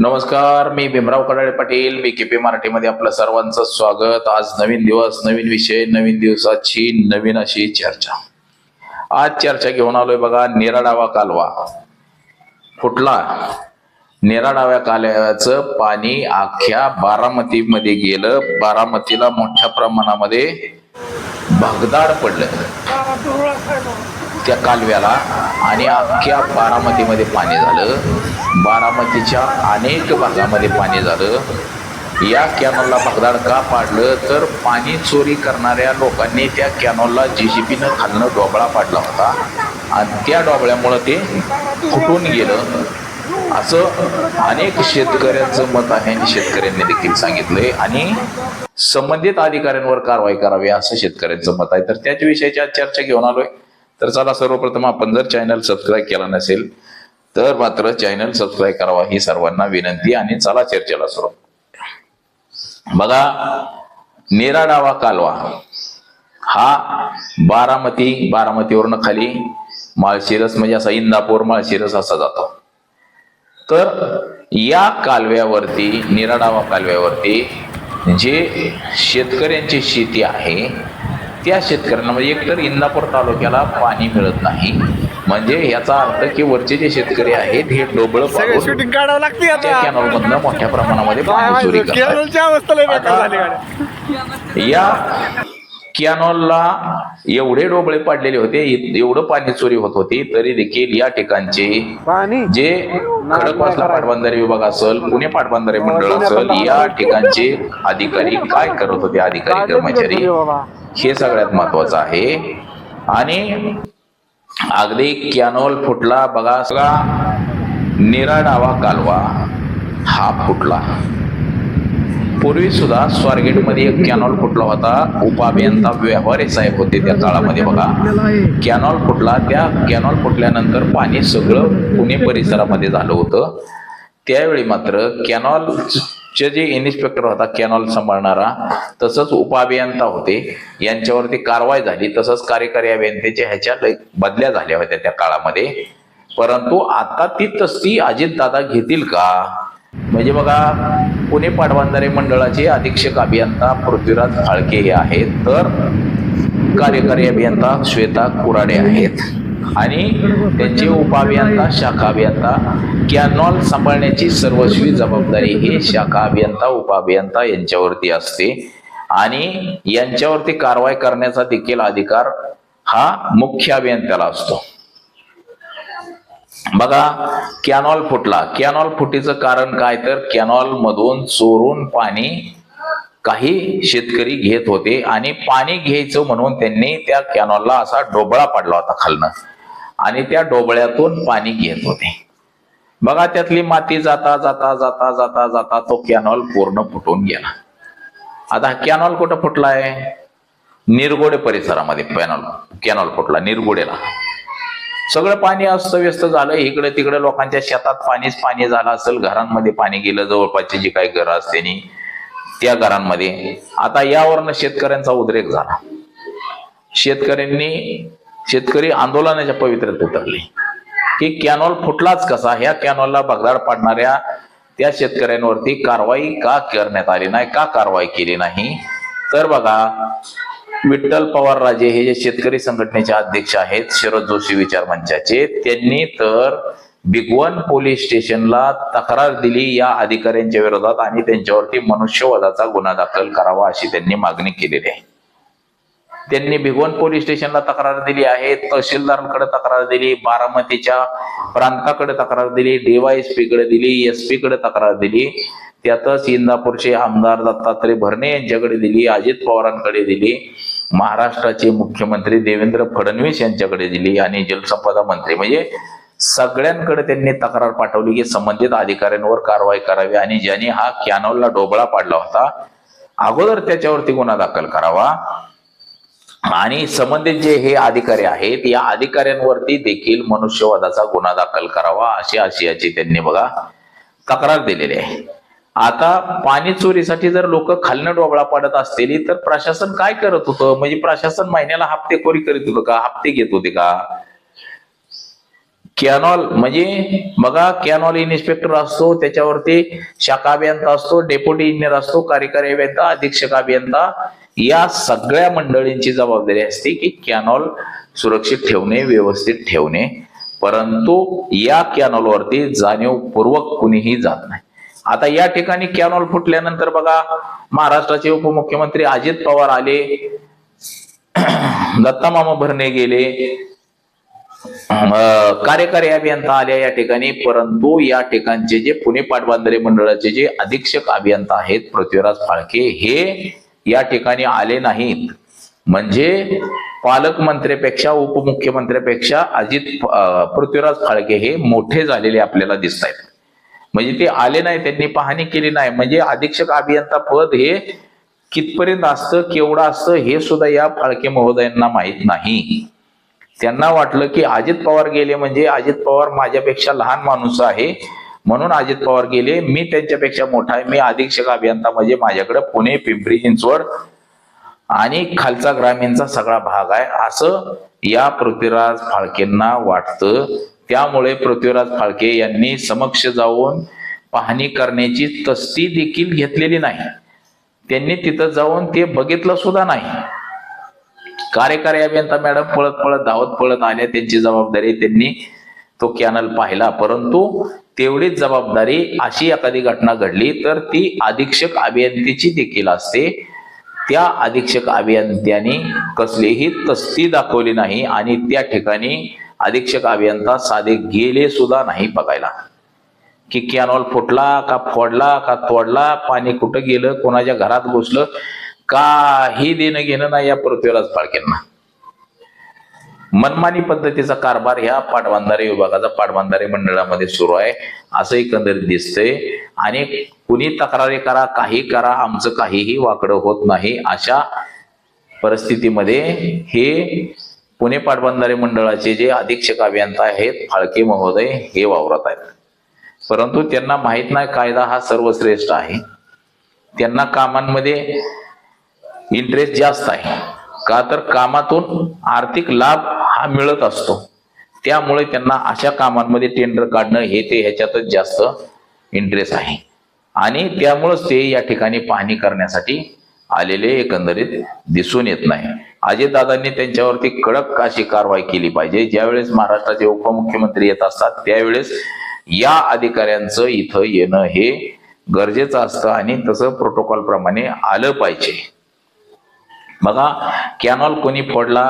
नमस्कार मी भीमराव कडाळे पाटील. मी के पी मराठीमध्ये आपलं सर्वांचं स्वागत. आज नवीन दिवस नवीन विषय नवीन दिवसाची नवीन अशी चर्चा. आज चर्चा घेऊन आलोय बघा निराडावा कालवा. फुटला. निराडाव्या कालव्याचं पाणी अख्ख्या बारामतीमध्ये गेलं. बारामतीला मोठ्या प्रमाणामध्ये भगदाड पडलं. त्या कालव्याला आणि अख्ख्या बारामतीमध्ये पाणी झालं. बारामतीच्या अनेक भागामध्ये पाणी झालं. या कॅनॉलला भगदाड का पाडलं? तर पाणी चोरी करणाऱ्या लोकांनी त्या कॅनॉलला जी सी पीनं खालनं डोबळा पाडला होता. आणि त्या डोबळ्यामुळं ते फुटून गेलं. असं अनेक शेतकऱ्यांचं मत आहे आणि शेतकऱ्यांनी देखील सांगितलंय. आणि संबंधित अधिकाऱ्यांवर कारवाई करावी असं शेतकऱ्यांचं मत आहे. तर त्याच विषयाची आज चर्चा घेऊन आलोय. तर चला सर्वप्रथम आपण जर चॅनल सबस्क्राईब केला नसेल तर मात्र चॅनल सबस्क्राईब करावा ही सर्वांना विनंती आणि चला चर्चेला सुरू बघा निराडावा कालवा. हा बारामती बारामतीवरनं खाली माळशिरस म्हणजे असा इंदापूर माळशिरस असा जातो. तर या कालव्यावरती निराडावा कालव्यावरती जे शेतकऱ्यांची शेती आहे त्या शेतकऱ्यांना म्हणजे एकतर इंदापूर तालुक्याला पाणी मिळत नाही. म्हणजे याचा अर्थ की वरचे जे शेतकरी आहेत हे शूटिंग काढावं लागते कॅनॉल मधनं मोठ्या प्रमाणामध्ये पाणी चोरी करतात. या कॅनॉलला एवढे डोबळे पाडलेले होते एवढं पाणी चोरी होत होती तरी देखील या ठिकाणचे जे खडकवासला पाटबंधारे विभाग असेल पुणे पाटबंधारे मंडळ असेल या ठिकाणचे अधिकारी काय करत होते अधिकारी कर्मचारी? हे सगळ्यात महत्वाचं आहे. आणि अगदी कॅनॉल फुटला बघा सगळा निराडावा कालवा हा फुटला. पूर्वी सुद्धा स्वारगेटमध्ये एक कॅनॉल फुटला होता. उपाभियंता व्यवहारे साहेब होते त्या काळामध्ये बघा. कॅनॉल फुटला. त्या कॅनॉल फुटल्यानंतर पाणी सगळं पुणे परिसरामध्ये झालं होतं. त्यावेळी मात्र कॅनॉलचे जे इन्स्पेक्टर होता कॅनॉल सांभाळणारा तसंच उपअभियंता होते. यांच्यावरती कारवाई झाली. तसंच कार्यकारी अभियंतेच्या ह्याच्या बदल्या झाल्या होत्या त्या काळामध्ये. परंतु आता ती तस्ती अजितदादा घेतील का? म्हणजे बघा पुणे पाटबंधारे मंडळाचे अधीक्षक अभियंता पृथ्वीराज फाळके हे आहेत. तर कार्यकारी अभियंता श्वेता कुराडे आहेत. आणि त्यांचे उपअभियंता शाखा अभियंता कॅनॉल सांभाळण्याची सर्वस्वी जबाबदारी हे शाखा अभियंता उपअभियंता यांच्यावरती असते. आणि यांच्यावरती कारवाई करण्याचा देखील अधिकार हा मुख्य अभियंत्याला असतो. बघा कॅनॉल फुटला. कॅनॉल फुटीचं कारण काय तर कॅनॉल मधून चोरून पाणी काही शेतकरी घेत होते आणि पाणी घ्यायचं म्हणून त्यांनी त्या कॅनॉलला असा डोबळा पाडला होता खालनं. आणि त्या डोबळ्यातून पाणी घेत होते. बघा त्यातली माती जाता जाता जाता जाता जाता तो कॅनॉल पूर्ण फुटून गेला. आता कॅनॉल कुठं फुटलाय? निरगोडे परिसरामध्ये कॅनॉल कॅनॉल फुटला निरगोडेला. सगळं पाणी अस्तव्यस्त झालं. इकडे तिकडे लोकांच्या शेतात पाणीच पाणी झालं असेल. घरांमध्ये पाणी गेलं जवळपासची जी काही घरं असते त्या घरांमध्ये. आता यावरनं शेतकऱ्यांचा उद्रेक झाला. शेतकऱ्यांनी शेतकरी आंदोलनाच्या पवित्र्यात उतरले. की कॅनॉल फुटलाच कसा? ह्या कॅनॉलला बगदाड पाडणाऱ्या त्या शेतकऱ्यांवरती कारवाई का करण्यात आली नाही का कारवाई केली नाही? तर बघा विठ्ठल पवार राजे हे जे शेतकरी संघटनेचे अध्यक्ष आहेत शरद जोशी विचार मंचाचे त्यांनी तर बिगवन पोलीस स्टेशनला तक्रार दिली या अधिकाऱ्यांच्या विरोधात आणि त्यांच्यावरती मनुष्यवधाचा गुन्हा दाखल करावा अशी त्यांनी मागणी केलेली आहे. त्यांनी भिगवण पोलीस स्टेशनला तक्रार दिली आहे तहसीलदारांकडे तक्रार दिली बारामतीच्या प्रांताकडे तक्रार दिली डीवायएसपी कडे दिली एसपी कडे तक्रार दिली त्यातच इंदापूरचे आमदार दत्तात्रय भरणे यांच्याकडे दिली अजित पवारांकडे दिली महाराष्ट्राचे मुख्यमंत्री देवेंद्र फडणवीस यांच्याकडे दिली आणि जलसंपदा मंत्री. म्हणजे सगळ्यांकडे त्यांनी तक्रार पाठवली की संबंधित अधिकाऱ्यांवर कारवाई करावी आणि ज्यांनी हा कॅनॉलला डोबळा पाडला होता अगोदर त्याच्यावरती गुन्हा दाखल करावा. आणि संबंधित जे हे अधिकारी आहेत या अधिकाऱ्यांवरती देखील मनुष्यवादाचा गुन्हा दाखल करावा अशी आशयाची त्यांनी बघा तक्रार दिलेली आहे. आता पाणी चोरीसाठी जर लोक खालनं डोबळा पाडत असतील तर प्रशासन काय करत होतं? म्हणजे प्रशासन महिन्याला हप्तेखोरी करीत होतं का? हप्ते घेत होते का? कॅनॉल म्हणजे बघा कॅनॉल इन्स्पेक्टर असतो त्याच्यावरती शाखा अभियंता असतो डेप्युटी इंजिनियर असतो कार्यकारी अभियंता अधीक्षक अभियंता. या सगळ्या मंडळींची जबाबदारी असते की कॅनॉल सुरक्षित ठेवणे व्यवस्थित ठेवणे. परंतु या कॅनॉलवरती जाणीवपूर्वक कुणीही जात नाही. आता या ठिकाणी कॅनॉल फुटल्यानंतर बघा महाराष्ट्राचे उपमुख्यमंत्री अजित पवार आले. दत्ता मामा भरणे गेले. कार्यकारी अभियंता आल्या या ठिकाणी परंतु या ठिकाणचे जे पुणे पाटबंधारे मंडळाचे जे अधीक्षक अभियंता आहेत पृथ्वीराज फाळके हे या ठिकाणी आले नाहीत. म्हणजे पालकमंत्र्यापेक्षा उपमुख्यमंत्र्यापेक्षा अजित पृथ्वीराज फाळके हे मोठे झालेले आपल्याला दिसत आहेत म्हणजे ते आले नाही त्यांनी पाहणी केली नाही. म्हणजे अधीक्षक अभियंता पद हे कितपर्यंत असतं केवढं असतं हे सुद्धा या फाळके महोदयांना माहीत नाही. त्यांना वाटलं की अजित पवार गेले म्हणजे अजित पवार माझ्यापेक्षा लहान माणूस आहे म्हणून अजित पवार गेले. मी त्यांच्यापेक्षा मोठा आहे मी अधीक्षक अभियंता म्हणजे माझ्याकडे पुणे पिंपरी चिंचवड आणि खालचा ग्रामीणचा सगळा भाग आहे. असं या पृथ्वीराज फाळकेंना वाटतं. त्यामुळे पृथ्वीराज फाळके यांनी समक्ष जाऊन पाहणी करण्याची तस्ती देखील घेतलेली नाही. त्यांनी तिथं जाऊन ते बघितलं सुद्धा नाही. कार्यकारी अभियंता मॅडम पळत पळत धावत पळत आल्या त्यांची जबाबदारी त्यांनी तो कॅनल पाहिला. परंतु तेवढीच जबाबदारी अशी एखादी घटना घडली तर ती अधीक्षक अभियंतीची देखील असते. त्या अधीक्षक अभियंत्याने कसलीही तस्ती दाखवली नाही आणि त्या ठिकाणी अधीक्षक अभियंता साधे गेले सुद्धा नाही बघायला. की कॅनॉल फुटला का फोडला का तोडला पाणी कुठं गेलं कोणाच्या घरात घुसलं काही देणं घेणं नाही या पृथ्वीराज फाळकेंना. मनमानी पद्धतीचा कारभार ह्या पाटबंधारे विभागाचा पाटबंधारे मंडळामध्ये सुरू आहे. असं एकंदरीत दिसतंय. आणि कुणी तक्रारी करा काही करा आमचं काहीही वाकडं होत नाही अशा परिस्थितीमध्ये हे पुणे पाटबंधारे मंडळाचे जे अधीक्षक अभियंता आहेत फाळके महोदय हे वावरत आहेत. परंतु त्यांना माहीत नाही कायदा हा सर्वश्रेष्ठ आहे. त्यांना कामांमध्ये इंटरेस्ट जास्त आहे. का तर कामातून आर्थिक लाभ हा मिळत असतो. त्यामुळे त्यांना अशा कामांमध्ये टेंडर काढणं हे ते ह्याच्यातच जास्त इंटरेस्ट आहे. आणि त्यामुळंच ते या ठिकाणी पाहणी करण्यासाठी आलेले एकंदरीत दिसून येत नाही. अजितदादांनी त्यांच्यावरती कडक अशी कारवाई केली पाहिजे. ज्यावेळेस महाराष्ट्राचे उपमुख्यमंत्री येत असतात त्यावेळेस या अधिकाऱ्यांचं इथं येणं हे गरजेचं असतं आणि तसं प्रोटोकॉल प्रमाणे आलं पाहिजे. बघा कॅनॉल कोणी फोडला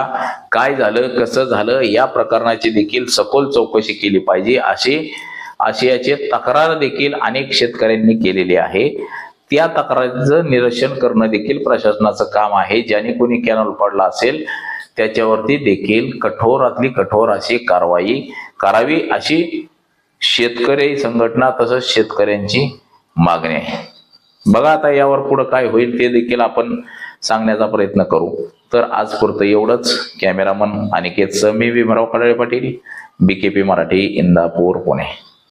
काय झालं कसं झालं या प्रकरणाची देखील सखोल चौकशी केली पाहिजे अशी आशियाचे तक्रार देखील अनेक शेतकऱ्यांनी केलेली आहे. त्या तक्रारीचं निरसन करणं देखील प्रशासनाचं काम आहे. ज्याने कोणी कॅनॉल पडला असेल त्याच्यावरती देखील कठोरातली कठोर अशी कारवाई करावी अशी शेतकरी संघटना तसंच शेतकऱ्यांची मागणी आहे. बघा आता यावर पुढं काय होईल ते देखील आपण सांगण्याचा प्रयत्न करू. तर आज पुरतं एवढंच. कॅमेरामन अनिकेत मी भीमराव कडाळे पाटील बीकेपी मराठी इंदापूर पुणे.